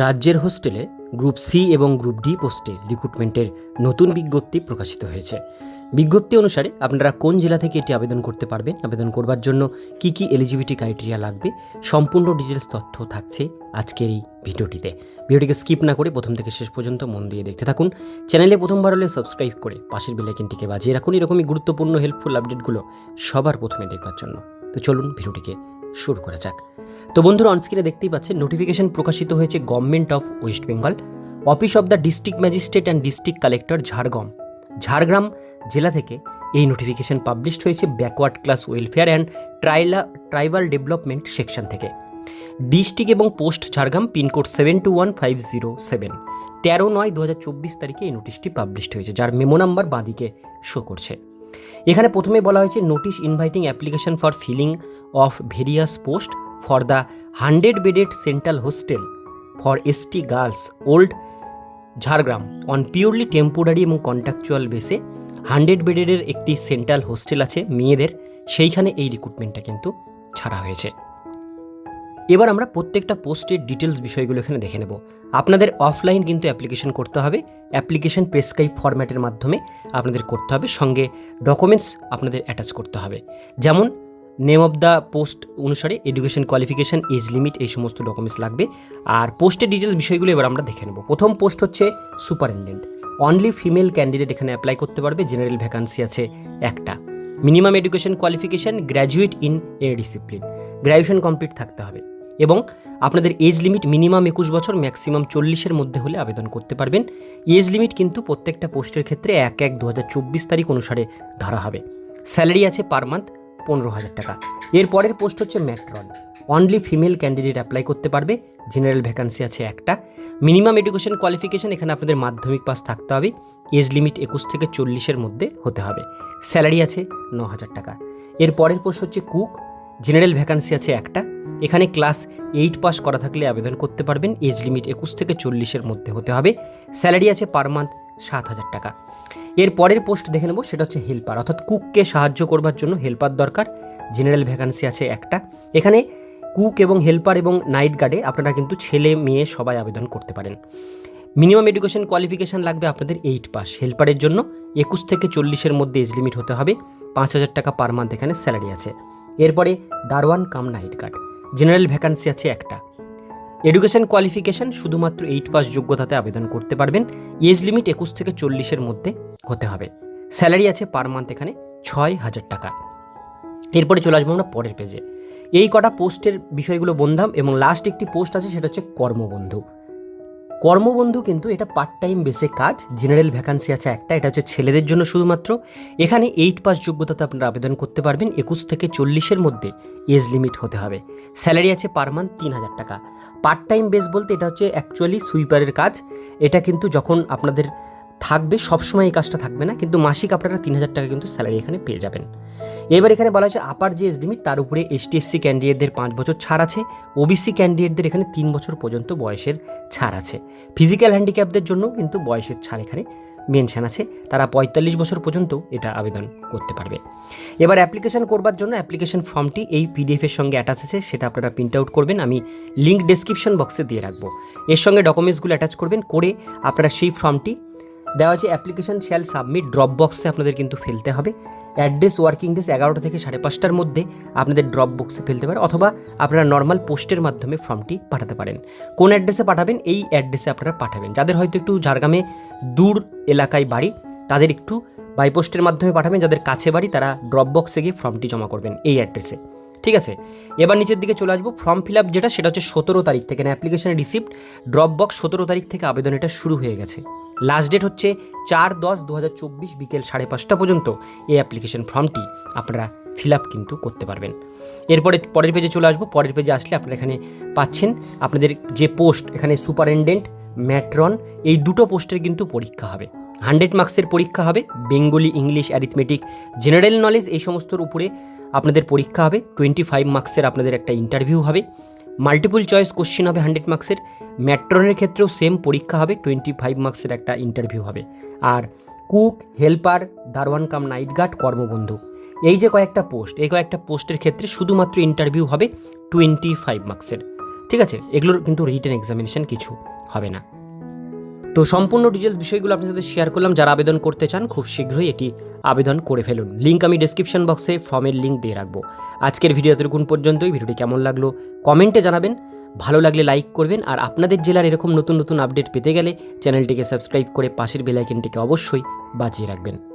রাজ্যের হোস্টেলে group C এবং গ্রুপ ডি পোস্টে রিক্রুটমেন্টের নতুন বিজ্ঞপ্তি প্রকাশিত হয়েছে। বিজ্ঞপ্তি অনুসারে আপনারা কোন জেলা থেকে এটি আবেদন করতে পারবেন, আবেদন করবার জন্য কি কি এলিজিবিলিটি ক্রাইটেরিয়া লাগবে, সম্পূর্ণ ডিটেলস তথ্য থাকছে আজকের এই ভিডিওটিতে। ভিডিওটিকে স্কিপ না করে প্রথম থেকে শেষ পর্যন্ত মন দিয়ে দেখতে থাকুন। চ্যানেলে প্রথমবার হলে সাবস্ক্রাইব করে পাশের বেলাইকেনটিকে বাজিয়ে রাখুন। এরকমই গুরুত্বপূর্ণ হেল্পফুল আপডেটগুলো সবার প্রথমে দেখবার জন্য। তো চলুন ভিডিওটিকে শুরু করা যাক। তো বন্ধুরা অনস্ক্রিনে দেখতেই পাচ্ছেন নোটিফিকেশন প্রকাশিত হয়েছে government of West Bengal office of the district magistrate and district collector Jhargram Jhargram জেলা থেকে এই নোটিফিকেশন পাবলিশড হয়েছে ব্যাকওয়ার্ড ক্লাস ওয়েলফেয়ার অ্যান্ড ট্রাইলা ট্রাইবাল ডেভেলপমেন্ট সেকশন থেকে। ডিস্ট্রিক্ট এবং post Jhargram pincode seven two one five zero seven তেরো নয় দু হাজার চব্বিশ তারিখে এই নোটিশটি পাবলিশড হয়েছে, যার মেমো নাম্বার বাঁদিকে শো করছে। এখানে প্রথমে বলা হয়েছে notice inviting application for filling of various post for the hundred bedded central hostel for ST girls old Jhargram on purely temporary এবং কন্ট্রাকচুয়াল বেসে হান্ড্রেড বেডেডের একটি সেন্ট্রাল হোস্টেল আছে মেয়েদের, সেইখানে এই রিক্রুটমেন্টটা কিন্তু ছাড়া হয়েছে। এবার আমরা প্রত্যেকটা পোস্টের ডিটেলস বিষয়গুলো এখানে দেখে নেব। আপনাদের অফলাইন কিন্তু অ্যাপ্লিকেশন করতে হবে। অ্যাপ্লিকেশন প্রেসক্রাইব ফরম্যাটের মাধ্যমে আপনাদের করতে হবে। সঙ্গে ডকুমেন্টস আপনাদের অ্যাটাচ করতে হবে। যেমন নেম অফ দ্য পোস্ট অনুসারে এডুকেশন কোয়ালিফিকেশন এজ লিমিট এই সমস্ত ডকুমেন্টস লাগবে। আর পোস্টের ডিটেলস বিষয়গুলো এবার আমরা দেখে নেব। প্রথম পোস্ট হচ্ছে সুপারিনটেন্ডেন্ট অনলি ফিমেল ক্যান্ডিডেট এখানে অ্যাপ্লাই করতে পারবে জেনারেল ভ্যাকান্সি আছে একটা। Minimum education qualification graduate in a discipline graduation complete থাকতে হবে। এবং আপনাদের এজ লিমিট মিনিমাম একুশ বছর ম্যাক্সিমাম চল্লিশের মধ্যে হলে আবেদন করতে পারবেন। এজ লিমিট কিন্তু প্রত্যেকটা পোস্টের ক্ষেত্রে এক এক দু তারিখ অনুসারে ধরা হবে। স্যালারি আছে পার মান্থ পনেরো হাজার টাকা। এর পরের পোস্ট হচ্ছে matron. Only female candidate apply করতে পারবে। জেনারেল ভ্যাকান্সি আছে একটা। মিনিমাম এডুকেশন কোয়ালিফিকেশন এখানে আপনাদের মাধ্যমিক পাস থাকতে হবে। এজ লিমিট একুশ থেকে চল্লিশের মধ্যে হতে হবে। স্যালারি আছে ন হাজার টাকা। এর পরের পোস্ট হচ্ছে কুক। জেনারেল ভ্যাকান্সি আছে একটা। এখানে ক্লাস এইট পাস করা থাকলে আবেদন করতে পারবেন। এজ লিমিট একুশ থেকে চল্লিশের মধ্যে হতে হবে। স্যালারি আছে পার মান্থ সাত হাজার টাকা। এর পরের পোস্ট দেখে নেব, সেটা হচ্ছে হেল্পার। অর্থাৎ কুককে সাহায্য করবার জন্য হেল্পার দরকার। জেনারেল ভ্যাকান্সি আছে একটা। এখানে কুক এবং হেল্পার এবং নাইট গার্ডে আপনারা কিন্তু ছেলে, মেয়ে সবাই আবেদন করতে পারেন। মিনিমাম এডুকেশন কোয়ালিফিকেশান লাগবে আপনাদের এইট পাস। হেল্পারের জন্য একুশ থেকে চল্লিশের মধ্যে এজ লিমিট হতে হবে। পাঁচ হাজার টাকা পার মান্থ এখানে স্যালারি আছে। এরপরে দারোয়ান cum night guard. General vacancy আছে একটা। এডুকেশন কোয়ালিফিকেশান শুধুমাত্র এইট পাস যোগ্যতাতে আবেদন করতে পারবেন। এজ লিমিট একুশ থেকে চল্লিশের মধ্যে হতে হবে। স্যালারি আছে পার মান্থ এখানে ছয় হাজার টাকা। এরপরে চলে আসব আমরা পরের পেজে এই কটা পোস্টের বিষয়গুলো বন্ধাম এবং লাস্ট একটি পোস্ট আছে, সেটা হচ্ছে কর্মবন্ধু। কর্মবন্ধু কিন্তু এটা পার্ট টাইম বেসে কাজ জেনারেল ভ্যাকান্সি আছে একটা, এটা হচ্ছে ছেলেদের জন্য শুধুমাত্র। এখানে এইট পাস যোগ্যতাতে আপনারা আবেদন করতে পারবেন, একুশ থেকে চল্লিশের মধ্যে এজ লিমিট হতে হবে। স্যালারি আছে পার মান্থ তিন হাজার টাকা। পার্ট টাইম বেস বলতে এটা হচ্ছে অ্যাকচুয়ালি সুইপারের কাজ। এটা কিন্তু যখন আপনাদের থাকবে, সবসময় এই কাজটা থাকবে না, কিন্তু মাসিক আপনারা তিন হাজার টাকা কিন্তু স্যালারি এখানে পেয়ে যাবেন। এবার এখানে বলা হয়েছে আপার যে এজ লিমিট তার উপরে এসটিএসসি ক্যান্ডিডেটদের পাঁচ বছর ছাড় আছে ওবিসি ক্যান্ডিডেটদের এখানে তিন বছর পর্যন্ত বয়সের ছাড় আছে। ফিজিক্যাল হ্যান্ডিক্যাপদের জন্য কিন্তু বয়সের ছাড় এখানে মেনশান আছে, তারা পঁয়তাল্লিশ বছর পর্যন্ত এটা আবেদন করতে পারবে। এবার অ্যাপ্লিকেশন করবার জন্য অ্যাপ্লিকেশন ফর্মটি এই পিডিএফের সঙ্গে অ্যাটাচ আছে, সেটা আপনারা প্রিন্ট আউট করবেন, আমি লিঙ্ক ডেসক্রিপশন বক্সে দিয়ে রাখব। এর সঙ্গে ডকুমেন্টসগুলো অ্যাটাচ করবেন, করে আপনারা সেই ফর্মটি দেওয়া আছে অ্যাপ্লিকেশন শ্যাল সাবমিট ড্রপ বক্সে আপনাদের কিন্তু ফেলতে হবে। অ্যাড্রেস ওয়ার্কিং ডেস এগারোটা থেকে সাড়ে পাঁচটার মধ্যে আপনাদের ড্রপ বক্সে ফেলতে পারে, অথবা আপনারা নর্মাল পোস্টের মাধ্যমে ফর্মটি পাঠাতে পারেন। কোন অ্যাড্রেসে পাঠাবেন, এই অ্যাড্রেসে আপনারা পাঠাবেন। যাদের হয়তো একটু ঝাড়গ্রামে দূর এলাকায় বাড়ি, তাদের একটু বাইপোস্টের মাধ্যমে পাঠাবেন। যাদের কাছে বাড়ি, তারা ড্রপ বক্সে গিয়ে ফর্মটি জমা করবেন এই অ্যাড্রেসে ঠিক আছে? এবার নিচের দিকে চলে আসব। ফর্ম ফিল আপ যেটা, সেটা হচ্ছে সতেরো তারিখ থেকে অ্যাপ্লিকেশন রিসিপ্ট ড্রপ বক্স সতেরো তারিখ থেকে আবেদন এটা শুরু হয়ে গেছে। লাস্ট ডেট হচ্ছে চার দশ দু হাজার চব্বিশ বিকেল সাড়ে পাঁচটা পর্যন্ত এই অ্যাপ্লিকেশন ফর্মটি আপনারা ফিল আপ কিন্তু করতে পারবেন। এরপরে পরের পেজে চলে আসব। পরের পেজে আসলে আপনারা এখানে পাচ্ছেন আপনাদের যে পোস্ট এখানে সুপারিনটেন্ডেন্ট ম্যাট্রন এই দুটো পোস্টের কিন্তু পরীক্ষা হবে। হান্ড্রেড মার্কসের পরীক্ষা হবে, Bengali, English arithmetic general knowledge এই সমস্তর উপরে আপনাদের পরীক্ষা হবে টোয়েন্টি ফাইভ মার্কসের আপনাদের একটা ইন্টারভিউ হবে। মাল্টিপল চয়েস কোশ্চেন হবে হান্ড্রেড মার্কসের, ম্যাট্রনের ক্ষেত্রেও সেম পরীক্ষা হবে টোয়েন্টি ফাইভ মার্কসের একটা ইন্টারভিউ হবে। আর কুক হেল্পার দারোয়ান কাম নাইট গার্ড কর্মবন্ধু, এই যে কয়েকটা পোস্ট এই কয়েকটা পোস্টের ক্ষেত্রে শুধুমাত্র ইন্টারভিউ হবে টোয়েন্টি ফাইভ মার্কসের, ঠিক আছে? এগুলোর কিন্তু রিটেন এক্সামিনেশন কিছু হবে না। তো সম্পূর্ণ ডিটেলস বিষয়গুলো আপনার সাথে শেয়ার করলাম, যারা আবেদন করতে চান, খুব শীঘ্রই এটি আবেদন করে ফেলুন। লিঙ্ক আমি ডেসক্রিপশন বক্সে ফর্মের লিঙ্ক দিয়ে রাখব। আজকের ভিডিও এতটুকুন পর্যন্তই। ভিডিওটি কেমন লাগল কমেন্টে জানাবেন। ভালো লাগলে লাইক করবেন। আর আপনাদের জেলার এরকম নতুন নতুন আপডেট পেতে গেলে চ্যানেলটিকে সাবস্ক্রাইব করে পাশের বেলাইকেনটিকে অবশ্যই বাঁচিয়ে রাখবেন।